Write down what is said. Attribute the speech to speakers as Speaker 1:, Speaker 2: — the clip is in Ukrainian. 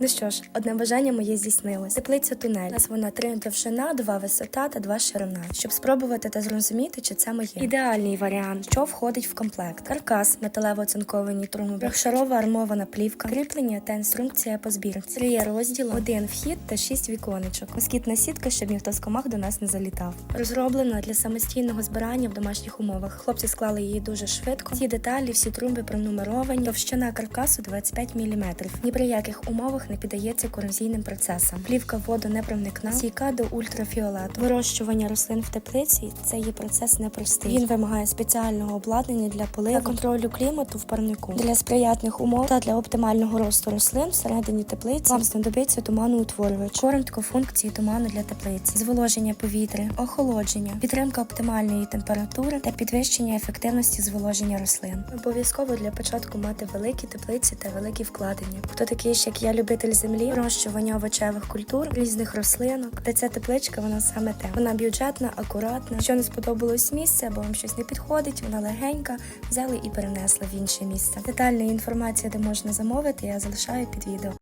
Speaker 1: Ну що ж, одне бажання моє здійснилось. Теплиця тунель. У нас вона три довжина, два висота та два ширина. Щоб спробувати та зрозуміти, чи це моє. Ідеальний варіант, що входить в комплект: каркас, металево-оцинковані труби, трьохшарова армована плівка, кріплення та інструкція по збірці. Три розділи, один вхід та шість віконечок. Москітна сітка, щоб ніхто з комах до нас не залітав. Розроблена для самостійного збирання в домашніх умовах. Хлопці склали її дуже швидко. Всі деталі, всі труби пронумеровані. Товщина каркасу 25 мм. Ні при яких умовах не піддається корозійним процесам. Плівка воду не проникна, стійка до ультрафіолету. Вирощування рослин в теплиці це є процес непростий. Він вимагає спеціального обладнання для поливу та контролю клімату в парнику. Для сприятних умов та для оптимального росту рослин всередині теплиці вам знадобиться туманоутворювач, коротко функції туману для теплиці, зволоження повітря, охолодження, підтримка оптимальної температури та підвищення ефективності зволоження рослин. Обов'язково для початку мати великі теплиці та великі вкладення. Хто такий як я, любитель землі, вирощування овочевих культур, різних рослинок, та ця тепличка вона саме те. Вона бюджетна, акуратна. Що не сподобалось місце або вам щось не підходить, вона легенька, взяли і перенесли в інше місце. Детальна інформація, де можна замовити, я залишаю під відео.